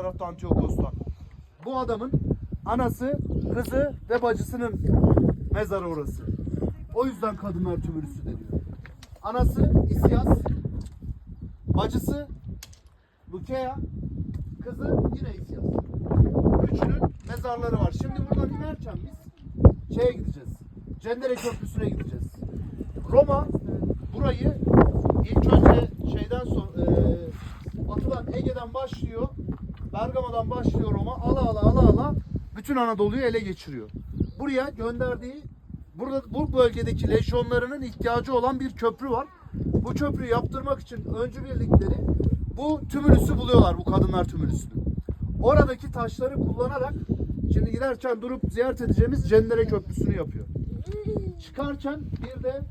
Antiyokos'ta. Bu adamın anası, kızı ve bacısının mezarı orası. O yüzden kadınlar tümülüsü deniyor. Anası İsyas, bacısı Lukea, kızı yine İsyas. Üçünün mezarları var. Şimdi buradan inerken biz şeye gideceğiz. Cendere Köprüsü'ne gideceğiz. Roma burayı ilk önce şeyden sonra e, batıdan Ege'den başlıyor. Bergama'dan başlıyor Roma. Ala ala ala ala bütün Anadolu'yu ele geçiriyor. Buraya gönderdiği burada bu bölgedeki lejyonlarının ihtiyacı olan bir köprü var. Bu köprüyü yaptırmak için öncü birlikleri bu tümülüsü buluyorlar bu kadınlar tümülüsünü. Oradaki taşları kullanarak şimdi giderken durup ziyaret edeceğimiz Cendere Köprüsü'nü yapıyor. Çıkarken bir de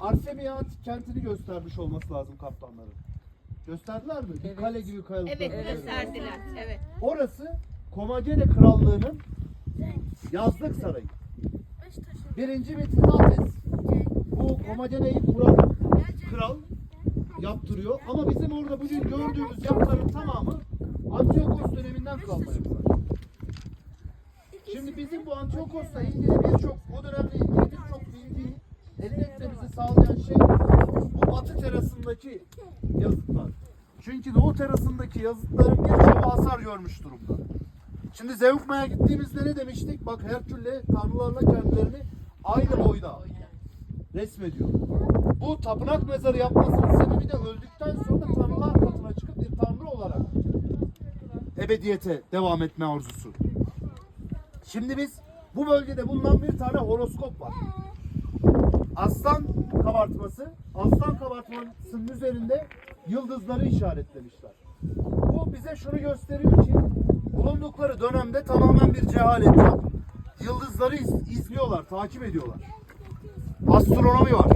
Arsemiyat kentini göstermiş olması lazım kaptanların. Gösterdiler mi? Bir kale gibi kayalıklar. Evet gösterdiler. Evet. Orası Komagene Krallığı'nın yazlık sarayı. Birinci Mitridates bu Komagene'yi kuran kral yaptırıyor. Ama bizim orada bugün gördüğümüz yapıların tamamı Antiyokos döneminden kalma yapılar. Şimdi bizim bu Antiyokos'la ilgili birçok, o dönemle ilgili birçok bilgiyi etmemizi sağlayan şey bu batı terasındaki yazıtlar. Çünkü doğu terasındaki yazıtların birçoğu hasar görmüş durumda. Şimdi Zeugma'ya gittiğimizde ne demiştik? Bak Herkül'le tanrılarla kendilerini aynı boyda resmediyor. Bu tapınak mezarı yapmasının sebebi de öldükten sonra tanrılar katına çıkıp bir tanrı olarak ebediyete devam etme arzusu. Şimdi biz bu bölgede bulunan bir tane horoskop var. Aslan kabartması, aslan kabartmasının üzerinde yıldızları işaretlemişler. Bu bize şunu gösteriyor ki bulundukları dönemde tamamen bir cehalet yok. Yıldızları iz- izliyorlar, takip ediyorlar. Astronomi var.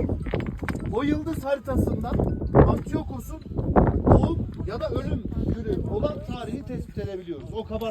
O yıldız haritasından Antiyokos'un doğum ya da ölüm günü olan tarihi tespit edebiliyoruz. O kabart